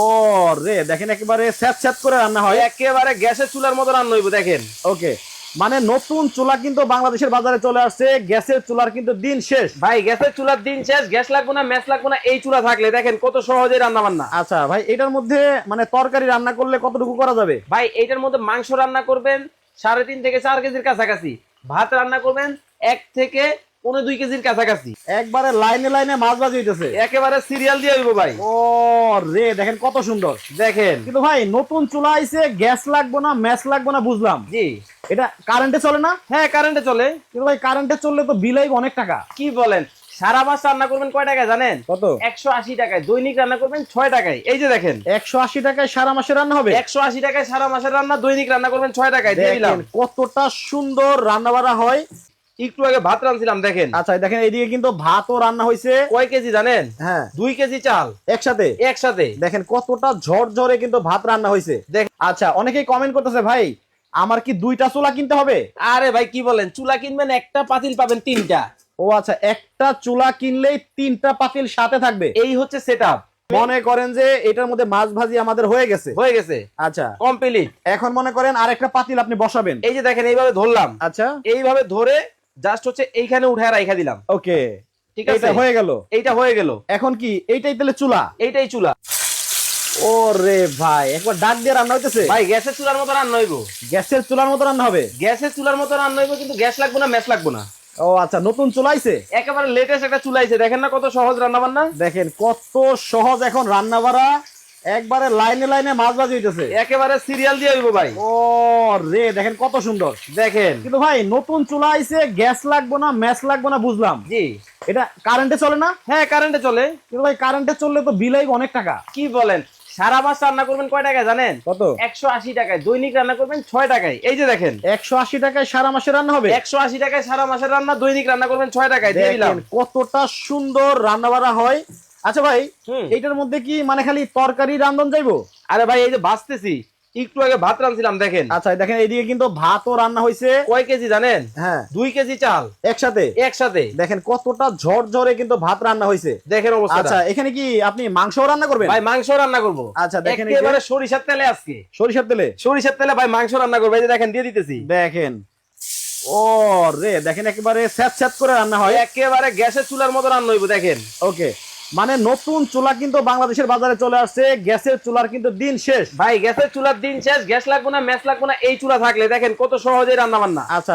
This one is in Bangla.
ও রে দেখেন একেবারে স্যাঁত স্যাঁত করে রান্না হয়। একেবারে গ্যাসের চুলার মতো রান্না হইব দেখেন। ওকে মানে নতুন চুলা কিন্তু বাংলাদেশের বাজারে চলে আসছে গ্যাসের চুলার কিন্তু দিন শেষ। ভাই গ্যাসের চুলার দিন শেষ গ্যাস লাগবে না ম্যাচ লাগবে না এই চুলা থাকলে দেখেন কত সহজে রান্না বান্না। আচ্ছা ভাই এটার মধ্যে মানে তরকারি রান্না করলে কতটুকু করা যাবে? ভাই এইটার মধ্যে মাংস রান্না করবেন সাড়ে তিন থেকে চার কেজির কাছাকাছি। ভাত রান্না করবেন এক থেকে পনেরো দুই কেজির কাছাকাছি। একবারে লাইনে লাইনে মাছ ভাজি হইতেছে। একেবারে সিরিয়াল দিয়ে হইব ভাই। ও রে দেখেন কত সুন্দর। দেখেন। কিন্তু ভাই নতুন চুলা আইছে গ্যাস লাগবে না ম্যাচ লাগবে না বুঝলাম। জি। এটা কারেন্টে চলে না? হ্যাঁ কারেন্টে চলে। কিন্তু ভাই কারেন্টে চললে তো বিল আইব অনেক টাকা। কি বলেন? সারা মাস রান্না করবেন কয় টাকায় জানেন? কত? একশো আশি টাকায়। দৈনিক রান্না করবেন ছয় টাকায়। এই যে দেখেন। একশো আশি টাকায় সারা মাসে রান্না হবে? একশো আশি টাকায় সারা মাসের রান্না দৈনিক রান্না করবেন ছয় টাকায়। দিয়ে দিলাম। কতটা সুন্দর রান্না বাড়া হয়। একটু আগে ভাত রাঁধছিলাম দেখেন। আচ্ছা দেখেন এইদিকে কিন্তু ভাতও রান্না হয়েছে কয় কেজি জানেন? হ্যাঁ। দুই কেজি চাল। একসাথে? একসাথে। দেখেন কতটা ঝরঝরে কিন্তু ভাত রান্না হয়েছে দেখ আচ্ছা অনেকেই কমেন্ট করতেছে ভাই আমার কি দুইটা চুলা কিনতে হবে? আরে ভাই কি বলেন? চুলা কিনবেন একটা পাতিল পাবেন তিনটা। ও আচ্ছা একটা চুলা কিনলেই তিনটা পাতিল সাথে থাকবে? এই হচ্ছে সেট মনে করেন যে এটার মধ্যে মাছ ভাজি আমাদের হয়ে গেছে। হয়ে গেছে। আচ্ছা। কমপ্লিট এখন মনে করেন আরেকটা পাতিল আপনি বসাবেন। এই যে দেখেন এইভাবে ধরলাম। আচ্ছা। এইভাবে ধরে জাস্ট হচ্ছে এইখানে উঠে রাইখা দিলাম। ওকে ঠিক আছে? হয়ে গেল। এইটা হয়ে গেল। এখন কি? এইটাই তাহলে চুলা? এইটাই চুলা। ও রে ভাই একবার ডাক দিয়ে রান্না হইতেছে? ভাই গ্যাসের চুলার মতো রান্না হইব। গ্যাসের চুলার মতো রান্না হবে? গ্যাসের চুলার মতো রান্না হইব কিন্তু গ্যাস লাগবে না ম্যাচ লাগবে না। ও আচ্ছা নতুন চুলাইছে একেবারে লেটেস্ট একটা চুলা আইছে। দেখেন না কত সহজ রান্না বান্না দেখেন কত সহজ এখন রান্না বাড়া একবারে লাইনে লাইনে মাছ ভাজি হইতেছে। একেবারে সিরিয়াল দিয়ে হইব ভাই। ও রে দেখেন কত সুন্দর। দেখেন। কিন্তু ভাই নতুন চুলা আইছে গ্যাস লাগবে না ম্যাচ লাগবে না বুঝলাম। জি। এটা কারেন্টে চলে না? হ্যাঁ কারেন্টে চলে। কিন্তু ভাই কারেন্টে চললে তো বিল আইব অনেক টাকা। কি বলেন? সারা মাস রান্না করবেন কয় টাকায় জানেন? কত? একশো আশি টাকায়। দৈনিক রান্না করবেন ছয় টাকায়। এই যে দেখেন। একশো আশি টাকায় সারা মাসে রান্না হবে? একশো আশি টাকায় সারা মাসের রান্না দৈনিক রান্না করবেন ছয় টাকায়। দিয়ে দিলাম। কতটা সুন্দর রান্না বাড়া হয়। আচ্ছা ভাই এইটার মধ্যে কি মানে খালি তরকারি রান্ধন যাইবো? আরে ভাই এই যে ভাজতেছি একটু আগে ভাত রাঁধছিলাম দেখেন। আচ্ছা দেখেন এইদিকে কিন্তু ভাতও রান্না হয়েছে কয় কেজি জানেন? হ্যাঁ। দুই কেজি চাল। একসাথে? একসাথে। দেখেন কতটা ঝরঝরে কিন্তু ভাত রান্না হয়েছে দেখেন অবস্থা আচ্ছা এখানে কি আপনি মাংস রান্না করবেন? ভাই মাংস রান্না করব। আচ্ছা, দেখেন এবারে সরিষার তেলে আজকে। সরিষার তেলে? সরিষার তেলে ভাই মাংস রান্না করব। এই যে দেখেন দিয়ে দিতেছি। দেখেন। ও রে দেখেন একেবারে স্যাঁত স্যাঁত করে রান্না হয়। একেবারে গ্যাসের চুলার মতো রান্না হইব দেখেন। ওকে। মানে নতুন চুলা কিন্তু বাংলাদেশের বাজারে চলে আসছে। গ্যাসের চুলার কিন্তু দিন শেষ। ভাই গ্যাসের চুলার দিন শেষ গ্যাস লাগবো না ম্যাচ লাগবো না এই চুলা থাকলে দেখেন কত সহজে রান্না বান্না আচ্ছা।